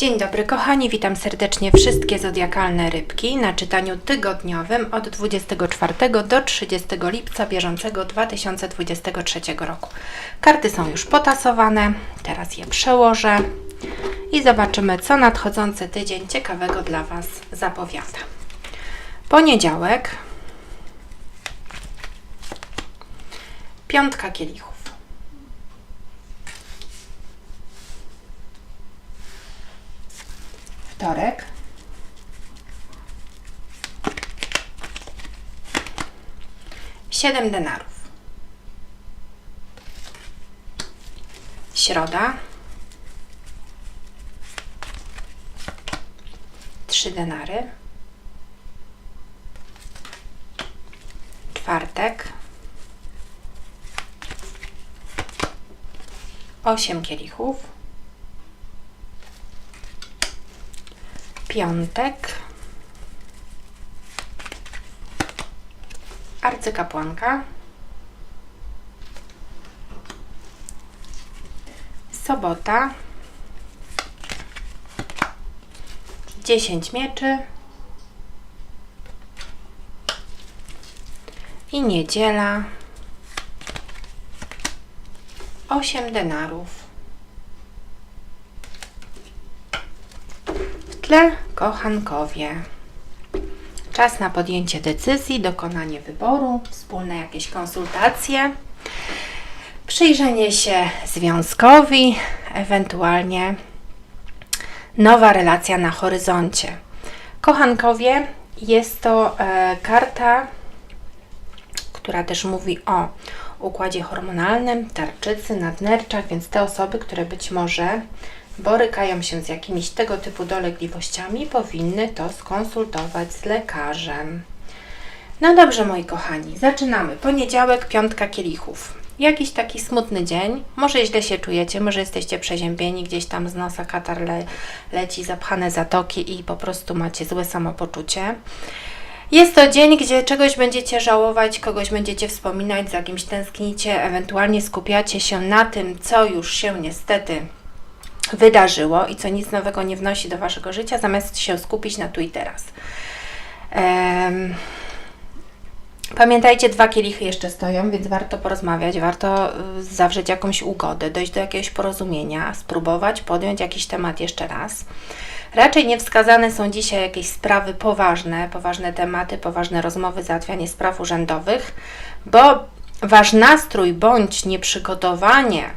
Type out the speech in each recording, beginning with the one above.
Dzień dobry kochani, witam serdecznie wszystkie zodiakalne rybki na czytaniu tygodniowym od 24 do 30 lipca bieżącego 2023 roku. Karty są już potasowane, teraz je przełożę i zobaczymy co nadchodzący tydzień ciekawego dla Was zapowiada. Poniedziałek, piątka kielichów. Wtorek. Siedem denarów. Środa. Trzy denary. Czwartek. Osiem kielichów. Piątek. Arcykapłanka. Sobota. 10 mieczy. I niedziela. 8 denarów. Tle kochankowie. Czas na podjęcie decyzji, dokonanie wyboru, wspólne jakieś konsultacje, przyjrzenie się związkowi, ewentualnie nowa relacja na horyzoncie. Kochankowie jest to e, karta, która też mówi o układzie hormonalnym, tarczycy, nadnerczach, więc te osoby, które być może borykają się z jakimiś tego typu dolegliwościami, powinny to skonsultować z lekarzem. No dobrze, moi kochani, zaczynamy. Poniedziałek, piątka kielichów. Jakiś taki smutny dzień. Może źle się czujecie, może jesteście przeziębieni, gdzieś tam z nosa katar le, leci, zapchane zatoki i po prostu macie złe samopoczucie. Jest to dzień, gdzie czegoś będziecie żałować, kogoś będziecie wspominać, za kimś tęsknicie, ewentualnie skupiacie się na tym, co już się niestety wydarzyło i co nic nowego nie wnosi do Waszego życia, zamiast się skupić na tu i teraz. Um, Pamiętajcie, dwa kielichy jeszcze stoją, więc warto porozmawiać, warto y, zawrzeć jakąś ugodę, dojść do jakiegoś porozumienia, spróbować podjąć jakiś temat jeszcze raz. Raczej niewskazane są dzisiaj jakieś sprawy poważne, poważne tematy, poważne rozmowy, załatwianie spraw urzędowych, bo Wasz nastrój bądź nieprzygotowanie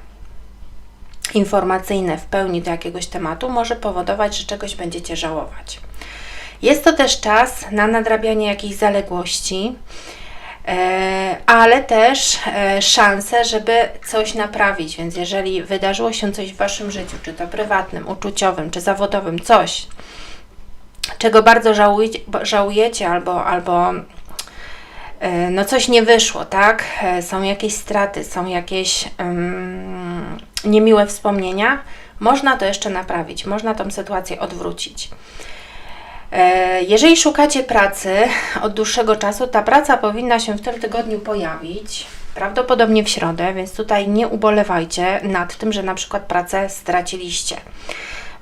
informacyjne w pełni do jakiegoś tematu może powodować, że czegoś będziecie żałować. Jest to też czas na nadrabianie jakichś zaległości, e, ale też e, szanse, żeby coś naprawić. Więc jeżeli wydarzyło się coś w Waszym życiu, czy to prywatnym, uczuciowym, czy zawodowym, coś, czego bardzo żałujecie, żałujecie albo, albo e, no coś nie wyszło, tak? Są jakieś straty, są jakieś um, niemiłe wspomnienia, można to jeszcze naprawić, można tą sytuację odwrócić. E, jeżeli szukacie pracy od dłuższego czasu, ta praca powinna się w tym tygodniu pojawić, prawdopodobnie w środę, więc tutaj nie ubolewajcie nad tym, że na przykład pracę straciliście,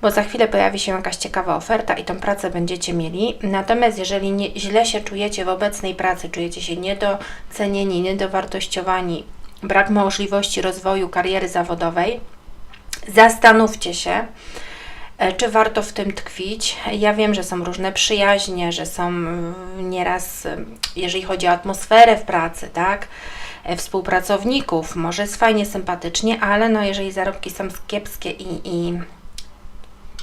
bo za chwilę pojawi się jakaś ciekawa oferta i tą pracę będziecie mieli. Natomiast jeżeli nie, źle się czujecie w obecnej pracy, czujecie się niedocenieni, niedowartościowani, brak możliwości rozwoju kariery zawodowej, zastanówcie się, e, czy warto w tym tkwić. Ja wiem, że są różne przyjaźnie, że są nieraz, jeżeli chodzi o atmosferę w pracy, tak, e, współpracowników, może jest fajnie, sympatycznie, ale no jeżeli zarobki są kiepskie i, i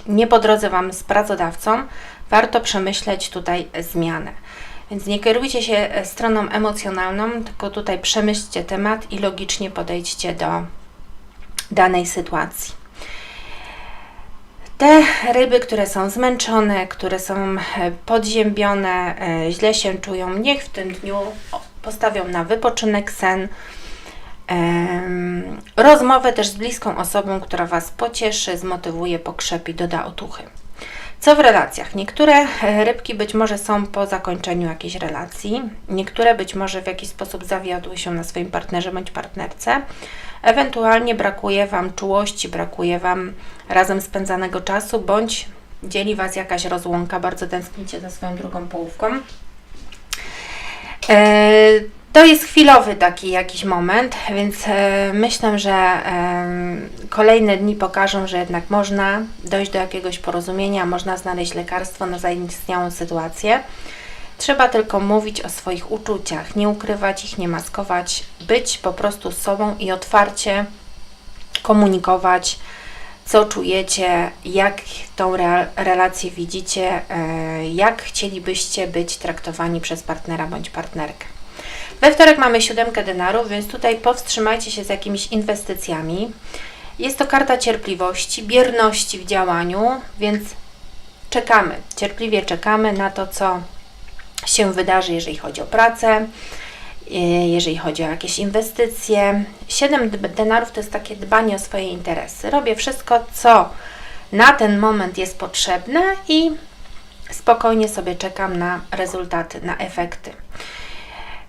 nie po drodze Wam z pracodawcą, warto przemyśleć tutaj zmianę. Więc nie kierujcie się e, stroną emocjonalną, tylko tutaj przemyślcie temat i logicznie podejdźcie do danej sytuacji. Te ryby, które są zmęczone, które są e, podziębione, e, źle się czują, niech w tym dniu postawią na wypoczynek, sen, rozmowę też z bliską osobą, która Was pocieszy, zmotywuje, pokrzepi, doda otuchy. Co w relacjach? Niektóre e, rybki być może są po zakończeniu jakiejś relacji, niektóre być może w jakiś sposób zawiodły się na swoim partnerze bądź partnerce. Ewentualnie brakuje Wam czułości, brakuje Wam razem spędzanego czasu, bądź dzieli Was jakaś rozłąka, bardzo tęsknicie za swoją drugą połówką. E, to jest chwilowy taki jakiś moment, więc e, myślę, że e, kolejne dni pokażą, że jednak można dojść do jakiegoś porozumienia, można znaleźć lekarstwo na zaistniałą sytuację. Trzeba tylko mówić o swoich uczuciach, nie ukrywać ich, nie maskować, być po prostu sobą i otwarcie komunikować, co czujecie, jak tą re relację widzicie, e, jak chcielibyście być traktowani przez partnera bądź partnerkę. We wtorek mamy siódemkę denarów, więc tutaj powstrzymajcie się z jakimiś inwestycjami. Jest to karta cierpliwości, bierności w działaniu, więc czekamy, cierpliwie czekamy na to, co się wydarzy, jeżeli chodzi o pracę, e, jeżeli chodzi o jakieś inwestycje. 7 denarów to jest takie dbanie o swoje interesy. Robię wszystko, co na ten moment jest potrzebne i spokojnie sobie czekam na rezultaty, na efekty.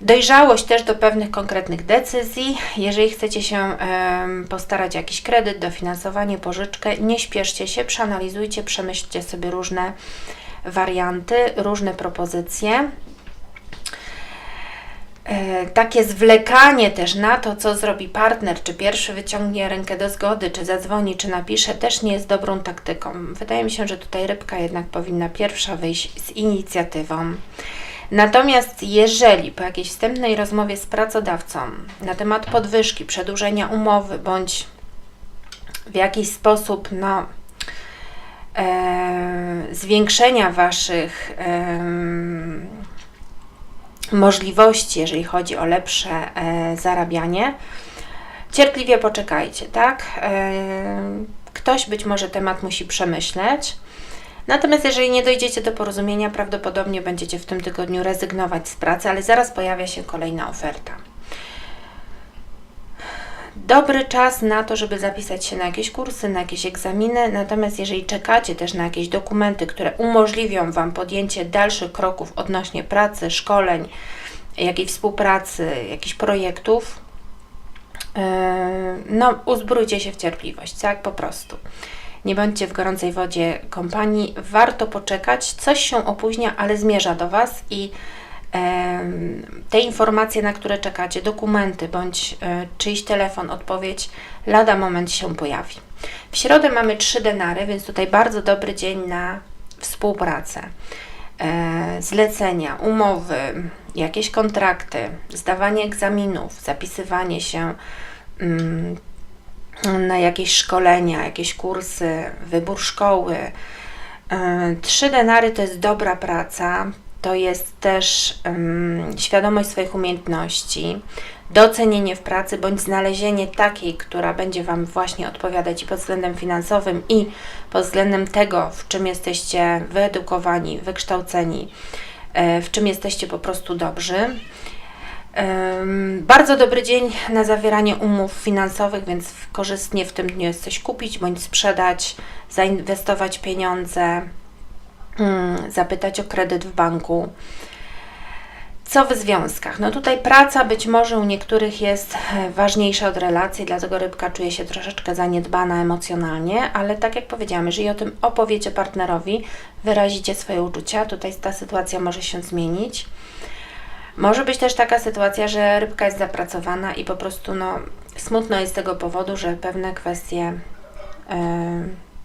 Dojrzałość też do pewnych konkretnych decyzji. Jeżeli chcecie się postarać o jakiś kredyt, dofinansowanie, pożyczkę, nie śpieszcie się, przeanalizujcie, przemyślcie sobie różne warianty, różne propozycje. E, takie zwlekanie też na to, co zrobi partner, czy pierwszy wyciągnie rękę do zgody, czy zadzwoni, czy napisze, też nie jest dobrą taktyką. Wydaje mi się, że tutaj rybka jednak powinna pierwsza wyjść z inicjatywą. Natomiast jeżeli po jakiejś wstępnej rozmowie z pracodawcą na temat podwyżki, przedłużenia umowy bądź w jakiś sposób no, e, zwiększenia Waszych e, możliwości, jeżeli chodzi o lepsze e, zarabianie, cierpliwie poczekajcie, tak? E, ktoś być może temat musi przemyśleć. Natomiast jeżeli nie dojdziecie do porozumienia, prawdopodobnie będziecie w tym tygodniu rezygnować z pracy, ale zaraz pojawia się kolejna oferta. Dobry czas na to, żeby zapisać się na jakieś kursy, na jakieś egzaminy. Natomiast jeżeli czekacie też na jakieś dokumenty, które umożliwią Wam podjęcie dalszych kroków odnośnie pracy, szkoleń, jakiejś współpracy, jakichś projektów, yy, no uzbrójcie się w cierpliwość, tak po prostu nie bądźcie w gorącej wodzie kompanii, warto poczekać, coś się opóźnia, ale zmierza do Was i te informacje, na które czekacie, dokumenty bądź e, czyjś telefon, odpowiedź, lada moment się pojawi. W środę mamy trzy denary, więc tutaj bardzo dobry dzień na współpracę. E, zlecenia, umowy, jakieś kontrakty, zdawanie egzaminów, zapisywanie się, mm, na jakieś szkolenia, jakieś kursy, wybór szkoły. Trzy denary to jest dobra praca, to jest też um, świadomość swoich umiejętności, docenienie w pracy bądź znalezienie takiej, która będzie Wam właśnie odpowiadać i pod względem finansowym, i pod względem tego, w czym jesteście wyedukowani, wykształceni, e, w czym jesteście po prostu dobrzy. Bardzo dobry dzień na zawieranie umów finansowych, więc korzystnie w tym dniu jest coś kupić bądź sprzedać, zainwestować pieniądze, mm, zapytać o kredyt w banku. Co w związkach? No tutaj praca być może u niektórych jest e, ważniejsza od relacji, dlatego rybka czuje się troszeczkę zaniedbana emocjonalnie, ale tak jak powiedziałam, jeżeli o tym opowiecie partnerowi, wyrazicie swoje uczucia, tutaj ta sytuacja może się zmienić. Może być też taka sytuacja, że rybka jest zapracowana i po prostu no, smutno jest z tego powodu, że pewne kwestie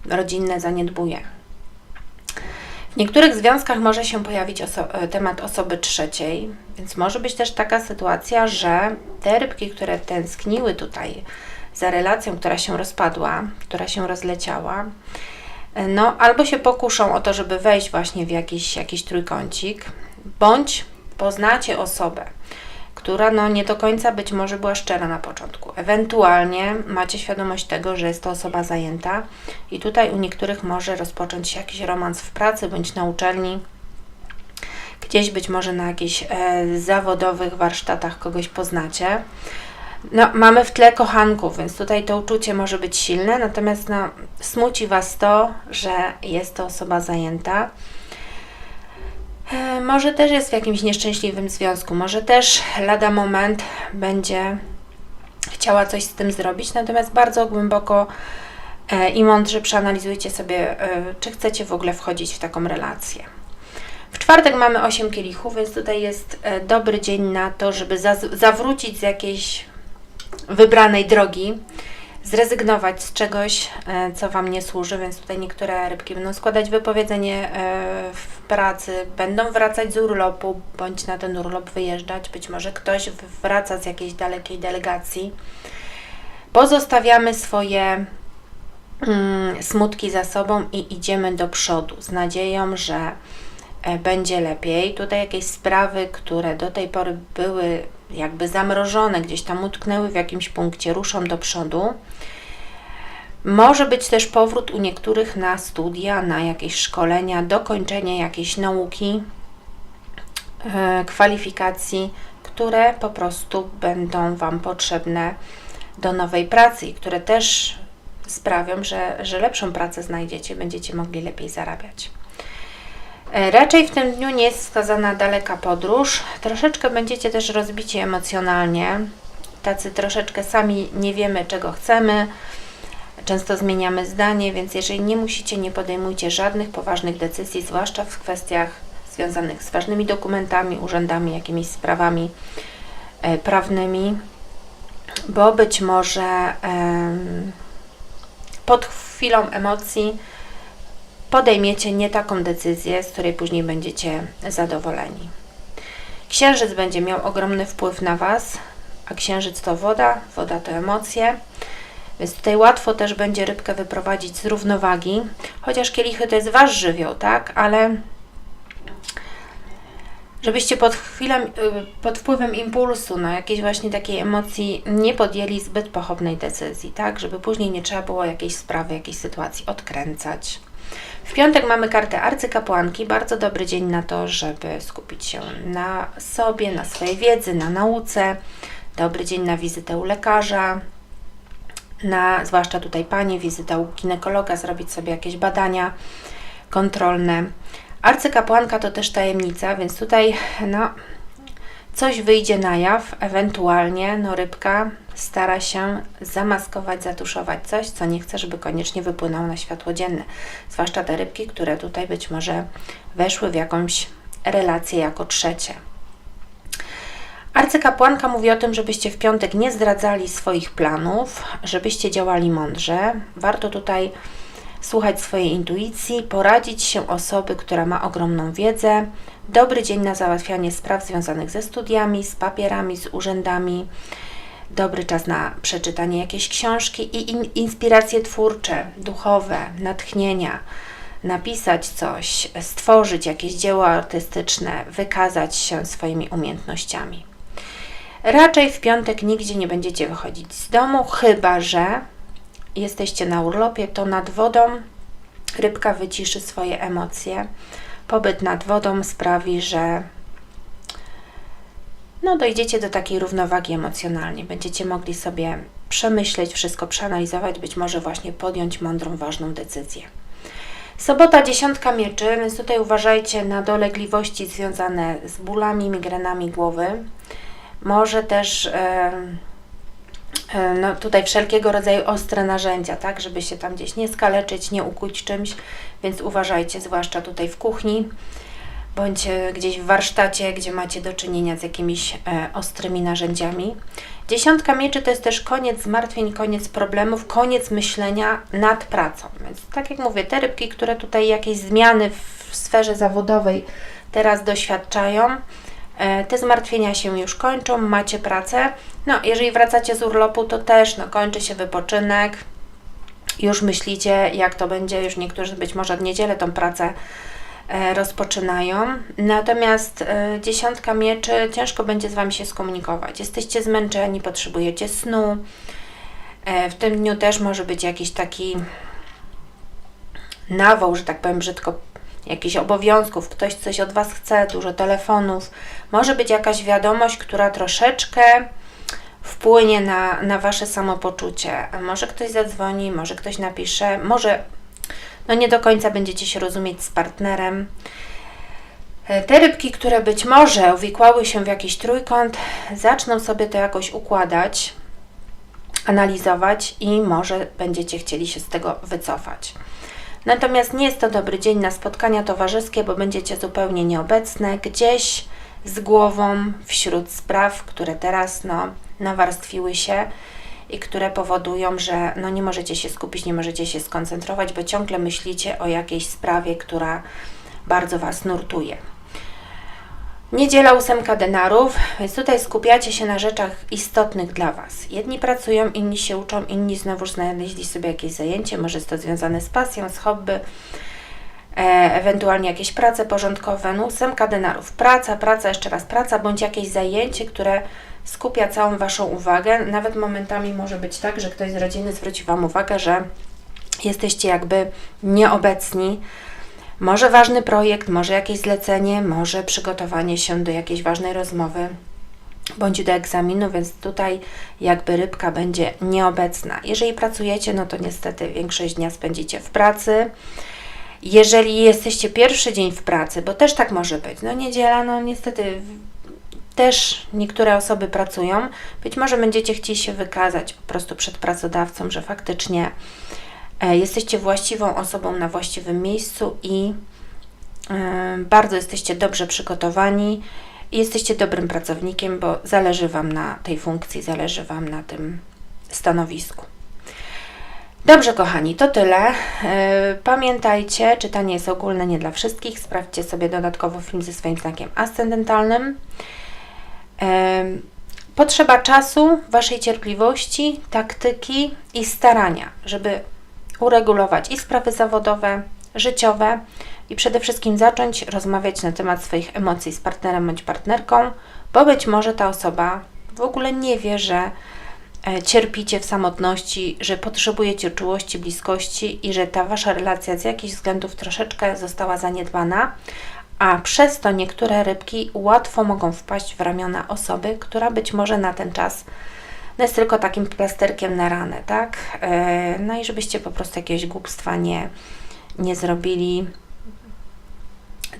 y, rodzinne zaniedbuje. W niektórych związkach może się pojawić oso e, temat osoby trzeciej, więc może być też taka sytuacja, że te rybki, które tęskniły tutaj za relacją, która się rozpadła, która się rozleciała, e, no albo się pokuszą o to, żeby wejść właśnie w jakiś, jakiś trójkącik, bądź poznacie osobę, która no nie do końca być może była szczera na początku. Ewentualnie macie świadomość tego, że jest to osoba zajęta i tutaj u niektórych może rozpocząć się jakiś romans w pracy bądź na uczelni, gdzieś być może na jakichś e, zawodowych warsztatach kogoś poznacie. No, mamy w tle kochanków, więc tutaj to uczucie może być silne, natomiast no, smuci Was to, że jest to osoba zajęta. E, Może też jest w jakimś nieszczęśliwym związku, może też lada moment będzie chciała coś z tym zrobić, natomiast bardzo głęboko e, i mądrze przeanalizujcie sobie, e, czy chcecie w ogóle wchodzić w taką relację. W czwartek mamy 8 kielichów, więc tutaj jest dobry dzień na to, żeby zawrócić z jakiejś wybranej drogi, zrezygnować z czegoś, e, co Wam nie służy, więc tutaj niektóre rybki będą składać wypowiedzenie e, w pracy, będą wracać z urlopu, bądź na ten urlop wyjeżdżać, być może ktoś wraca z jakiejś dalekiej delegacji. Pozostawiamy swoje mm, smutki za sobą i idziemy do przodu z nadzieją, że e, będzie lepiej. Tutaj jakieś sprawy, które do tej pory były jakby zamrożone, gdzieś tam utknęły w jakimś punkcie, ruszą do przodu. Może być też powrót u niektórych na studia, na jakieś szkolenia, dokończenie jakiejś nauki, e, kwalifikacji, które po prostu będą Wam potrzebne do nowej pracy i które też sprawią, że, że lepszą pracę znajdziecie, będziecie mogli lepiej zarabiać. E, Raczej w tym dniu nie jest wskazana daleka podróż. Troszeczkę będziecie też rozbici emocjonalnie. Tacy troszeczkę sami nie wiemy, czego chcemy. Często zmieniamy zdanie, więc jeżeli nie musicie, nie podejmujcie żadnych poważnych decyzji, zwłaszcza w kwestiach związanych z ważnymi dokumentami, urzędami, jakimiś sprawami e, prawnymi, bo być może pod chwilą emocji podejmiecie nie taką decyzję, z której później będziecie zadowoleni. Księżyc będzie miał ogromny wpływ na Was, a księżyc to woda, woda to emocje, więc tutaj łatwo też będzie rybkę wyprowadzić z równowagi, chociaż kielichy to jest Wasz żywioł, tak, ale żebyście pod chwilą, y, pod wpływem impulsu, no jakiejś właśnie takiej emocji nie podjęli zbyt pochopnej decyzji, tak, żeby później nie trzeba było jakiejś sprawy, jakiejś sytuacji odkręcać. W piątek mamy kartę arcykapłanki, bardzo dobry dzień na to, żeby skupić się na sobie, na swojej wiedzy, na nauce. Dobry dzień na wizytę u lekarza, na, zwłaszcza tutaj Pani, wizytę u ginekologa, zrobić sobie jakieś badania kontrolne. Arcykapłanka to też tajemnica, więc tutaj no, coś wyjdzie na jaw, ewentualnie no, rybka stara się zamaskować, zatuszować coś, co nie chce, żeby koniecznie wypłynęło na światło dzienne. Zwłaszcza te rybki, które tutaj być może weszły w jakąś relację jako trzecie. Arcykapłanka mówi o tym, żebyście w piątek nie zdradzali swoich planów, żebyście działali mądrze. Warto tutaj słuchać swojej intuicji, poradzić się osoby, która ma ogromną wiedzę. Dobry dzień na załatwianie spraw związanych ze studiami, z papierami, z urzędami. Dobry czas na przeczytanie jakiejś książki i in, inspiracje twórcze, duchowe, natchnienia. Napisać coś, stworzyć jakieś dzieło artystyczne, wykazać się swoimi umiejętnościami. Raczej w piątek nigdzie nie będziecie wychodzić z domu, chyba że jesteście na urlopie, to nad wodą rybka wyciszy swoje emocje. Pobyt nad wodą sprawi, że no, dojdziecie do takiej równowagi emocjonalnie. Będziecie mogli sobie przemyśleć wszystko, przeanalizować, być może właśnie podjąć mądrą, ważną decyzję. Sobota, dziesiątka mieczy, więc tutaj uważajcie na dolegliwości związane z bólami, migrenami głowy. Może też e, no, tutaj wszelkiego rodzaju ostre narzędzia, tak, żeby się tam gdzieś nie skaleczyć, nie ukuć czymś, więc uważajcie, zwłaszcza tutaj w kuchni bądź gdzieś w warsztacie, gdzie macie do czynienia z jakimiś e, ostrymi narzędziami. Dziesiątka mieczy to jest też koniec zmartwień, koniec problemów, koniec myślenia nad pracą. Więc tak jak mówię, te rybki, które tutaj jakieś zmiany w sferze zawodowej teraz doświadczają, e, te zmartwienia się już kończą, macie pracę. No, jeżeli wracacie z urlopu, to też no, kończy się wypoczynek, już myślicie, jak to będzie, już niektórzy być może w niedzielę tą pracę rozpoczynają. Natomiast e, dziesiątka mieczy ciężko będzie z Wami się skomunikować. Jesteście zmęczeni, potrzebujecie snu. E, w tym dniu też może być jakiś taki nawał, że tak powiem brzydko, jakichś obowiązków, ktoś coś od Was chce, dużo telefonów. Może być jakaś wiadomość, która troszeczkę wpłynie na, na Wasze samopoczucie. Może ktoś zadzwoni, może ktoś napisze, może no nie do końca będziecie się rozumieć z partnerem. E, Te rybki, które być może uwikłały się w jakiś trójkąt, zaczną sobie to jakoś układać, analizować i może będziecie chcieli się z tego wycofać. Natomiast nie jest to dobry dzień na spotkania towarzyskie, bo będziecie zupełnie nieobecne, gdzieś z głową wśród spraw, które teraz no, nawarstwiły się i które powodują, że no, nie możecie się skupić, nie możecie się skoncentrować, bo ciągle myślicie o jakiejś sprawie, która bardzo Was nurtuje. Niedziela ósemka denarów, więc tutaj skupiacie się na rzeczach istotnych dla Was. Jedni pracują, inni się uczą, inni znowuż znaleźli sobie jakieś zajęcie, może jest to związane z pasją, z hobby, e, ewentualnie jakieś prace porządkowe. No ósemka denarów, praca, praca, jeszcze raz praca, bądź jakieś zajęcie, które skupia całą Waszą uwagę. Nawet momentami może być tak, że ktoś z rodziny zwróci Wam uwagę, że jesteście jakby nieobecni, może ważny projekt, może jakieś zlecenie, może przygotowanie się do jakiejś ważnej rozmowy bądź do egzaminu, więc tutaj jakby rybka będzie nieobecna. Jeżeli pracujecie, no to niestety większość dnia spędzicie w pracy. Jeżeli jesteście pierwszy dzień w pracy, bo też tak może być, no niedziela, no niestety też niektóre osoby pracują, być może będziecie chcieli się wykazać po prostu przed pracodawcą, że faktycznie e, jesteście właściwą osobą na właściwym miejscu i e, bardzo jesteście dobrze przygotowani jesteście dobrym pracownikiem, bo zależy Wam na tej funkcji, zależy Wam na tym stanowisku. Dobrze, kochani, to tyle. E, Pamiętajcie, czytanie jest ogólne, nie dla wszystkich. Sprawdźcie sobie dodatkowo film ze swoim znakiem ascendentalnym. Potrzeba czasu, Waszej cierpliwości, taktyki i starania, żeby uregulować i sprawy zawodowe, życiowe i przede wszystkim zacząć rozmawiać na temat swoich emocji z partnerem bądź partnerką, bo być może ta osoba w ogóle nie wie, że e, cierpicie w samotności, że potrzebujecie czułości, bliskości i że ta Wasza relacja z jakichś względów troszeczkę została zaniedbana, a przez to niektóre rybki łatwo mogą wpaść w ramiona osoby, która być może na ten czas jest tylko takim plasterkiem na ranę, tak? E, No i żebyście po prostu jakiegoś głupstwa nie, nie zrobili,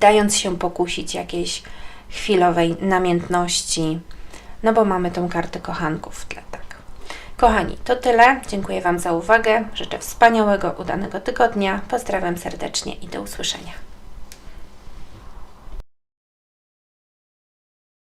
dając się pokusić jakiejś chwilowej namiętności, no bo mamy tą kartę kochanków w tle, tak. Kochani, to tyle. Dziękuję Wam za uwagę. Życzę wspaniałego, udanego tygodnia. Pozdrawiam serdecznie i do usłyszenia.